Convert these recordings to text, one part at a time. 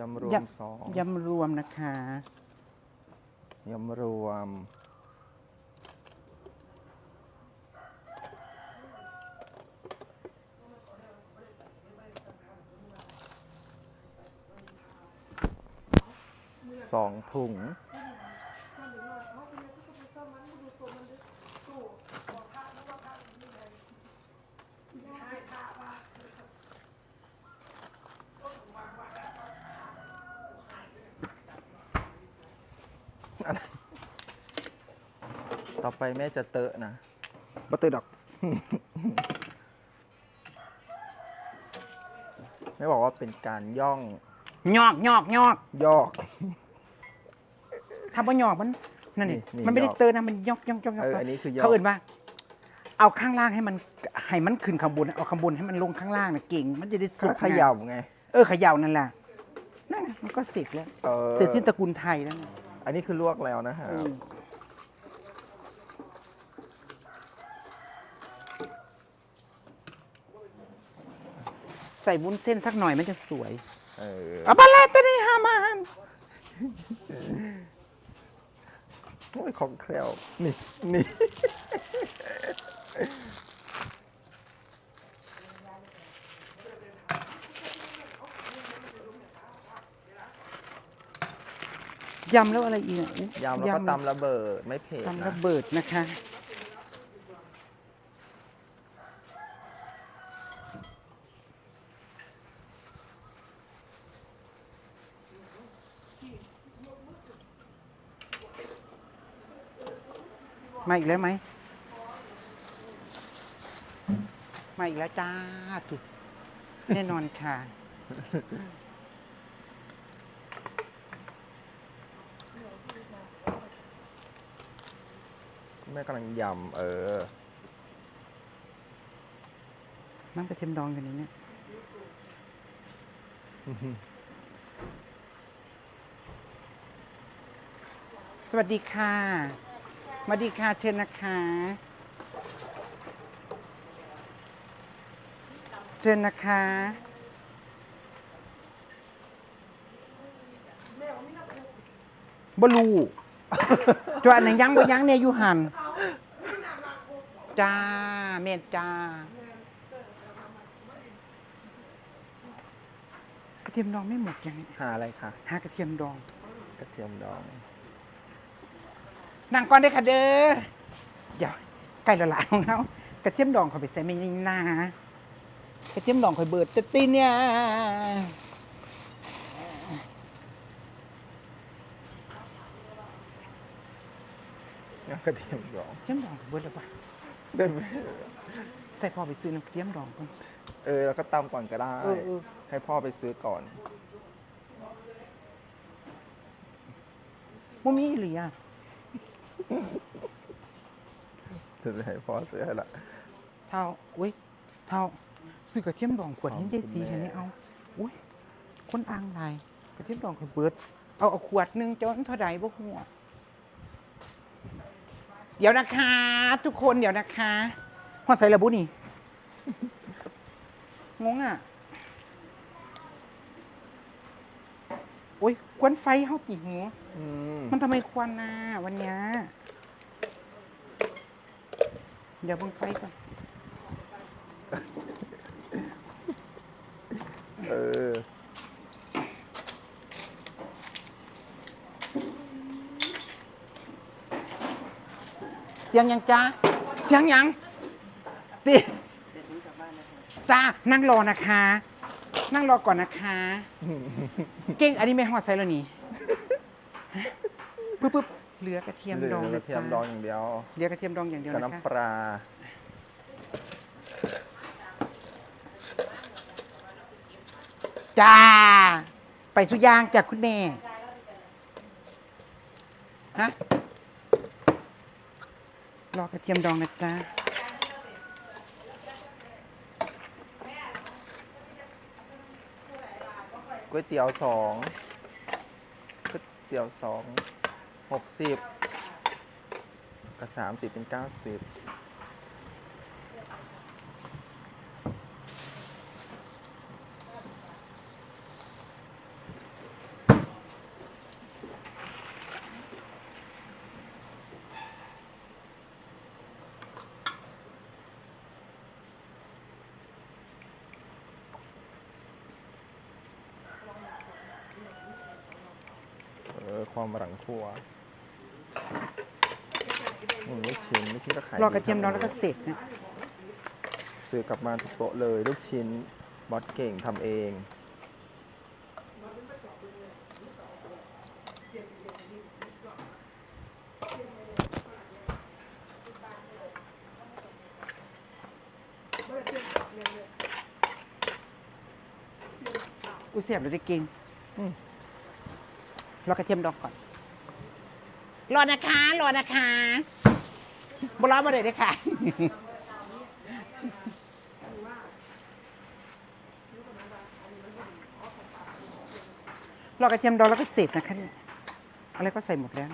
ยำรวมยสองยำรวมนะคะยำรวม สองถุง ต่อไปแม่จะเตอะนะบัตเตอร์ดอก แม่บอกว่าเป็นการย่องยอกยอกยอกยอก ถ้าบ่ยอกมันนั่นนี่นี่มันไม่ได้ยอกเตอร์นะมันยอกยอกยอกยอกเอออันนี้คือยอก เขาเอื่นว่า เอาข้างล่างให้มันให้มันขึ้นข้างบนเอาข้างบนให้มันลงข้างล่างนะเก่ง มันจะได้สุก็กเขย่าไงเออเขย่านั่นแหละนั่นน่ะมันก็เสร็จแล้ว เออเสร็จสิ้นตระกูลไทยแล้วนะอันนี้คือลวกแล้วนะฮะ เออ ส่วุ้นเส้นสักหน่อยมันจะสวยเออเอาปลาแรตนี่ฮามันโอ้ยของแคลวนี่นี่ ยำแล้วอะไรอีกอะอุ๊ยำแล้วก็ตำระเบิดไม่เผ็ดตำนะระเบิดนะคะ มาอีกแล้วไหมมาอีกแล้วจ้าถูกแน่นอนค่ะ แม่กำลังยำเออ น้ำกระเทียมดองกันนี้เนี่ยสวัสดีค่ะ สวัสดีค่ะเชิญนะคะเชิญนะคะบลูจวนไหนยังบ่ยังเนี่ยอยู่หันจ้าเมนจ้ากระเทียมดองไม่หมดยังไงหาอะไรคะหากระเทียมดอง กระเทียมดอง นั่งก่อนได้อค่ะเด้อเดี๋ยวใกล้ละลายของเขากระเทียมดองเขาไปใส่ไม่ได้นากระเทียมดองเขาเบิดจะตีเนี่ยกระเทียมดองกระเทียมดองเขาเบิดแล้วปะได้ไหมใส่พอไปซื้อน้ำกระเทียมดองก่อน เออ แล้วก็ตำก่อนก็ได้ เออเออ ให้พ่อไปซื้อก่อนบ่มีหรืออะ จะให้พ่อซื้อให้ละเท่าอุ้ยเท่าซื้อกระเทียมดองขวดขอบนี้คุณใจสีแม่แค่นี้เอาอุ้ยคนอ่างไรกระเทียมดองเขาเบิดเอาเอาขวดหนึงจนเท่าใดบ่หัวเดี๋ยวนะคะ ทุกคนเดี๋ยวนะคะหอดใส่ระบุนี่งงอะโอ้ยควันไฟเฮาติหัวอืมมันทำไมควันน่ะวันเนี้ย เดี๋ยวเบังไฟก่อนเออเสียงยังจ้าเสียงยังติจ้านั่งรอนะคะ นั่งรอก่อนนะคะ เก่งอันนี้ไม่หอดใส่แล้วนี่ฮะปึ๊บปึ๊บ เหลือกระเทียมเหลืดองกเลระยเทียจ้ามดองอย่างเดียวเหลือกระเทียมดองอย่างเดียวกับนะคะน้ำปลาจ้า ไปสุยางจากคุณแม่ฮะรอกระเทียมดองนะจ๊ะก๋วยเตี๋ยวสองก๋วยเตี๋ยวสอง หกสิบกับสามสิบเป็นเก้าสิบ อความหลังครัวอืมลูกชิ้นลูกชิ้นก็ขายรอกระเทียมดีดองแล้วก็เสร็จนะซื้อกลับมาทุกโต๊ะเลย ลูกชิ้นบอสเก่งทำเอง อุยเสียบเลยได้กิน อืม รอกระเทียมดองก่อน รอนะคะ รอนะคะบรอมาเลยได้อค่ะรอกระเทียมดองแล้วก็เสร็จนะคะเนี่ยอะไรก็ใส่หมดแล้ว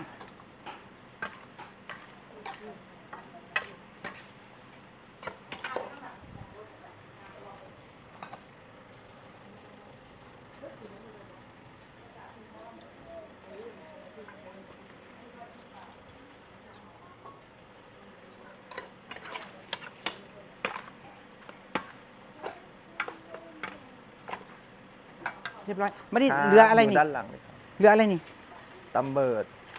เรียบร้อยไม่ได้เหลืออะไรนี่ด้านหลังเลยครับเหลืออะไรนี่ตำเบิด